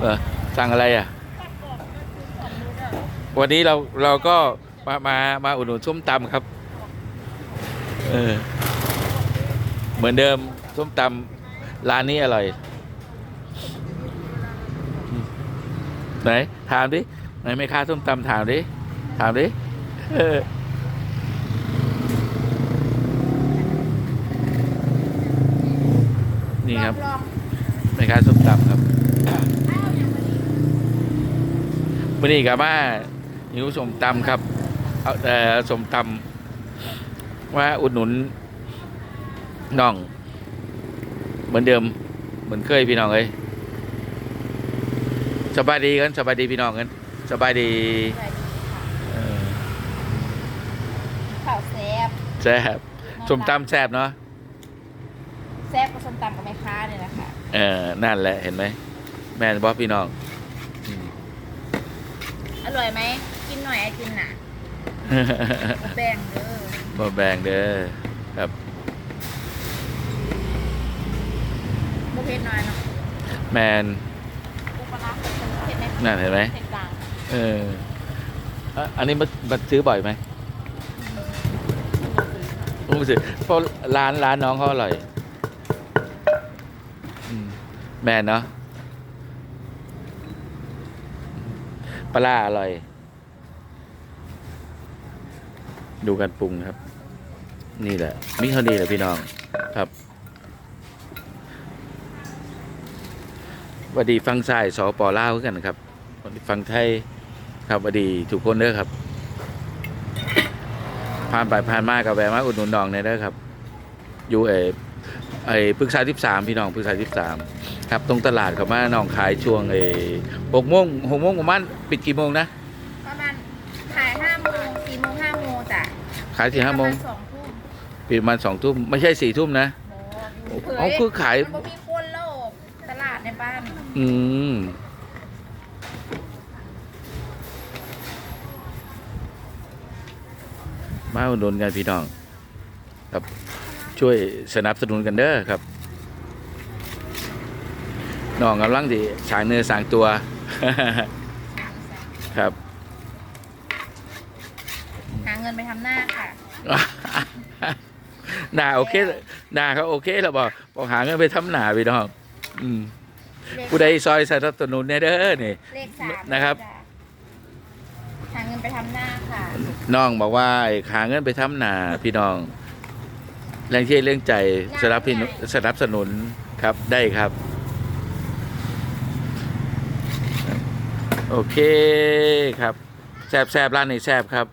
เออสั่งอะไรอะ วันนี้เราเราก็มามามาอุดหนุนส้มตำครับ เออ เหมือนเดิมส้มตำร้านนี้อร่อย ไหน ถามดิไหนไม่ค้าส้มตำถามดิ ถามดิเออนี่ครับไม่ค้าส้มตำครับ มื่อนี้กับมาหิวส้มตำครับเอาเอ่อส้มตำว่าอุดหนุนน้อง เหมือนเดิม เหมือนเคยพี่น้องเอ้ยสบายดีกันสบายดีพี่น้องกันสบายดีเออข้าวแซ่บแซ่บส้มตำแซ่บเนาะแซ่บกับส้มตำกับแม่ค้าเนี่ยแหละค่ะเออนั่นแหละเห็นไหมแม่นบอสพี่น้องอืมอ ร่อยไหมกินหน่อยไอติมน่ะแบ่งเด้อ บ่แบงเด้อครับบุฟเฟ่ต์น้อยเนาะแมนปุ๊บปะนะเผ็ดไหมนั่นเห็นไหมเผ็ดกลางเอออะอันนี้มามาซื้อบ่อยไหมผมซื้อเพราะร้านร้านน้องเขาอร่อยอืมแมนเนาะ ปลาอร่อย ดูการปรุงครับ นี่แหละมิเท่านี้แหละพี่น้องครับวัสดีฟังสายสปล่าวคือกันครับวัสดีฟังไทยครับวัสดีทุกคนเด้อครับ ผ่านไปผ่านมากับแวะมาอุดหนุนน้องเนี่ยเด้อครับ อยู่เอ ไอปรึกษาที่สามพี่น้องปรึกษาที่สามครับตรงตลาดกับมาน้องขายช่วงเอหกโมงหกโมงประมาณปิดกี่โมงนะประมาณขายห้าโมงสี่โมงห้าโมงจ้ะขายสี่ห้าโมงประณสองทุ่มปิดประมาณสองทุ่มไม่ใช่สี่ทุ่มนะโอ้อ๋อคือขายมันบ่มีคนแล้วตลาดในบ้านอืมมาอุดหนุนกันพี่น้องครับ ช่วยสนับสนุนกันเด้อครับน้องกำลังที่สร้างเนื้อสร้างตัว ครับ หาเงินไปทำหน้าค่ะ หนาโอเคหนาเขาโอเคแล้วบอกบอกหาเงินไปทำหนาพี่น้อง อืมเลขผู้ใดซอยสนับสนุนแน่เด้อนี่เลขสามนะครับจ้หาเงินไปทำหน้าค่ะ น้องบอกว่าหาเงินไปทำหนาพี่น้อง แรงเชื่อเรื่องใจสนับพี่สนับสนุนครับได้ครับ โอเคครับแซบแซบร้านนี้แซบครับ